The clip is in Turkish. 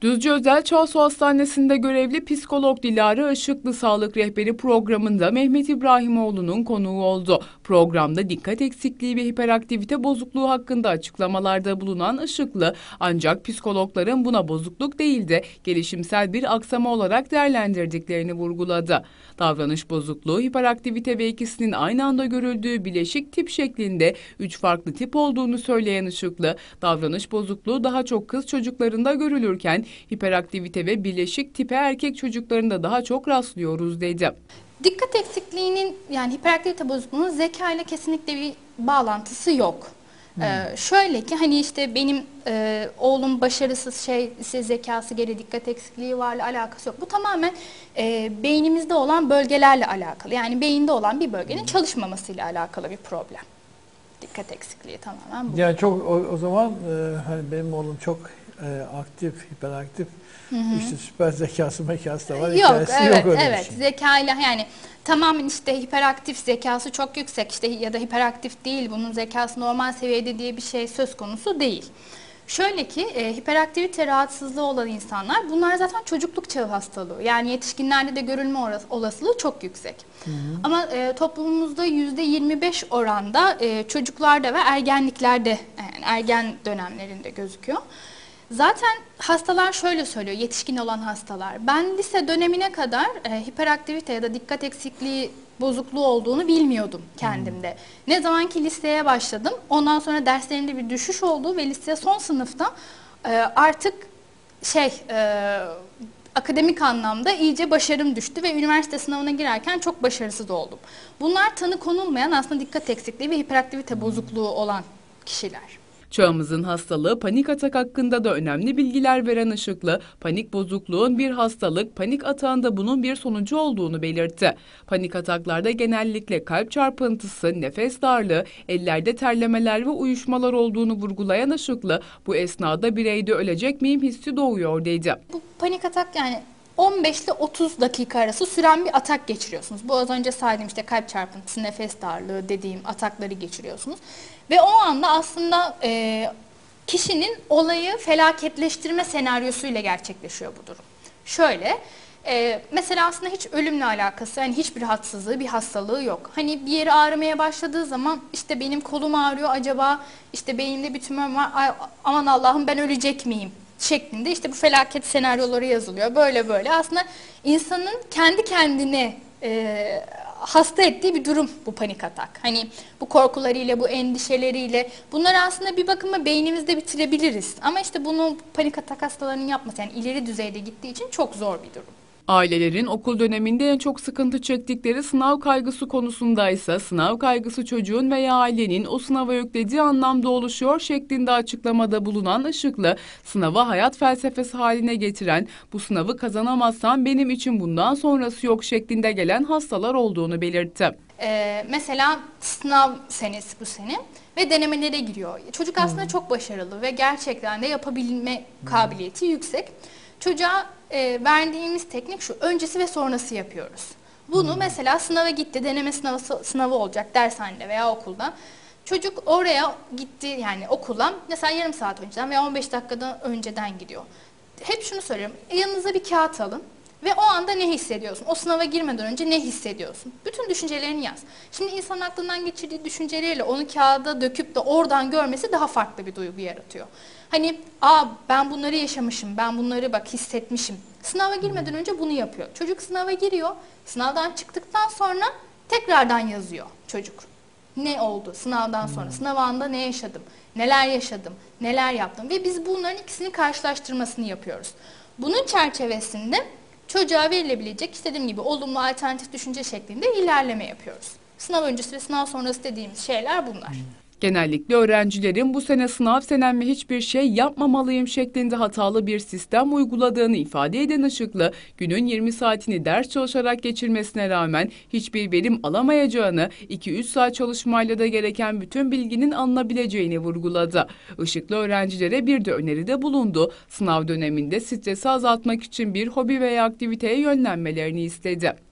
Düzce Özel Çağsu Hastanesi'nde görevli psikolog Dilara Işıklı Sağlık Rehberi programında Mehmet İbrahimoğlu'nun konuğu oldu. Programda dikkat eksikliği ve hiperaktivite bozukluğu hakkında açıklamalarda bulunan Işıklı ancak psikologların buna bozukluk değil de gelişimsel bir aksama olarak değerlendirdiklerini vurguladı. Davranış bozukluğu, hiperaktivite ve ikisinin aynı anda görüldüğü bileşik tip şeklinde üç farklı tip olduğunu söyleyen Işıklı, davranış bozukluğu daha çok kız çocuklarında görülürken hiperaktivite ve birleşik tipe erkek çocuklarında daha çok rastlıyoruz dedi. Dikkat eksikliğinin yani hiperaktivite bozukluğunun zeka ile kesinlikle bir bağlantısı yok. Ee, şöyle ki hani işte benim e, oğlum başarısız şey ise zekası geri dikkat eksikliği varla alakası yok. Bu tamamen e, beynimizde olan bölgelerle alakalı. Yani beyinde olan bir bölgenin çalışmamasıyla alakalı bir problem. Dikkat eksikliği tamamen bu. Yani çok o, o zaman e, hani benim oğlum çok e, aktif, hiperaktif. İşte süper zekası mekası da var. Yok, Hikayesi evet, yok öyle evet. şey. Zekayla yani tamamen işte hiperaktif zekası çok yüksek işte ya da hiperaktif değil bunun zekası normal seviyede diye bir şey söz konusu değil. Şöyle ki e, hiperaktivite rahatsızlığı olan insanlar bunlar zaten çocukluk çağı hastalığı. Yani yetişkinlerde de görülme olasılığı çok yüksek. Ama e, toplumumuzda %25 oranda e, çocuklarda ve ergenliklerde yani ergen dönemlerinde gözüküyor. Zaten hastalar şöyle söylüyor, yetişkin olan hastalar. Ben lise dönemine kadar e, hiperaktivite ya da dikkat eksikliği bozukluğu olduğunu bilmiyordum kendimde. Ne zaman ki liseye başladım, ondan sonra derslerimde bir düşüş oldu ve lise son sınıfta e, artık şey e, akademik anlamda iyice başarım düştü ve üniversite sınavına girerken çok başarısız oldum. Bunlar tanı konulmayan aslında dikkat eksikliği ve hiperaktivite bozukluğu olan kişiler. Çağımızın hastalığı panik atak hakkında da önemli bilgiler veren Işıklı, panik bozukluğun bir hastalık, panik atağında bunun bir sonucu olduğunu belirtti. Panik ataklarda genellikle kalp çarpıntısı, nefes darlığı, ellerde terlemeler ve uyuşmalar olduğunu vurgulayan Işıklı, bu esnada bireyde ölecek miyim hissi doğuyor dedi. Bu panik atak yani 15 ile 30 dakika arası süren bir atak geçiriyorsunuz. Bu az önce saydığım işte kalp çarpıntısı, nefes darlığı dediğim atakları geçiriyorsunuz. Ve o anda aslında e, kişinin olayı felaketleştirme senaryosuyla gerçekleşiyor bu durum. Şöyle, e, mesela aslında hiç ölümle alakası, yani hiçbir rahatsızlığı, bir hastalığı yok. Hani bir yeri ağrımaya başladığı zaman işte benim kolum ağrıyor acaba işte beynimde bir tümör var, ay, aman Allah'ım ben ölecek miyim? Şeklinde işte bu felaket senaryoları yazılıyor. Böyle böyle aslında insanın kendi kendine e, hasta ettiği bir durum bu panik atak. Hani bu korkularıyla, bu endişeleriyle bunları aslında bir bakıma beynimizde bitirebiliriz. Ama işte bunu panik atak hastalarının yapması yani ileri düzeyde gittiği için çok zor bir durum. Ailelerin okul döneminde en çok sıkıntı çektikleri sınav kaygısı konusundaysa sınav kaygısı çocuğun veya ailenin o sınava yüklediği anlamda oluşuyor şeklinde açıklamada bulunan Işıklı, sınavı hayat felsefesi haline getiren, bu sınavı kazanamazsam benim için bundan sonrası yok şeklinde gelen hastalar olduğunu belirtti. Ee, mesela sınav senesi bu sene ve denemelere giriyor. Çocuk aslında çok başarılı ve gerçekten de yapabilme kabiliyeti yüksek. Çocuğa e, verdiğimiz teknik şu, öncesi ve sonrası yapıyoruz. Bunu mesela sınava gitti, deneme sınavı, sınavı olacak dershanede veya okulda. Çocuk oraya gitti yani okula mesela yarım saat önceden veya 15 dakikadan önceden gidiyor. Hep şunu söylüyorum, yanınıza bir kağıt alın ve o anda ne hissediyorsun? O sınava girmeden önce ne hissediyorsun? Bütün düşüncelerini yaz. Şimdi insan aklından geçirdiği düşünceleriyle onu kağıda döküp de oradan görmesi daha farklı bir duygu yaratıyor. Hani aa ben bunları yaşamışım, ben bunları bak hissetmişim. Sınava girmeden önce bunu yapıyor. Çocuk sınava giriyor, sınavdan çıktıktan sonra tekrardan yazıyor çocuk. Ne oldu sınavdan sonra, sınav anında ne yaşadım, neler yaşadım, neler yaptım ve biz bunların ikisini karşılaştırmasını yapıyoruz. Bunun çerçevesinde çocuğa verilebilecek istediğim gibi olumlu alternatif düşünce şeklinde ilerleme yapıyoruz. Sınav öncesi ve sınav sonrası dediğimiz şeyler bunlar. Genellikle öğrencilerin bu sene sınav senem ve hiçbir şey yapmamalıyım şeklinde hatalı bir sistem uyguladığını ifade eden Işıklı, günün 20 saatini ders çalışarak geçirmesine rağmen hiçbir verim alamayacağını, 2-3 saat çalışmayla da gereken bütün bilginin alınabileceğini vurguladı. Işıklı öğrencilere bir de öneride bulundu. Sınav döneminde stresi azaltmak için bir hobi veya aktiviteye yönlenmelerini istedi.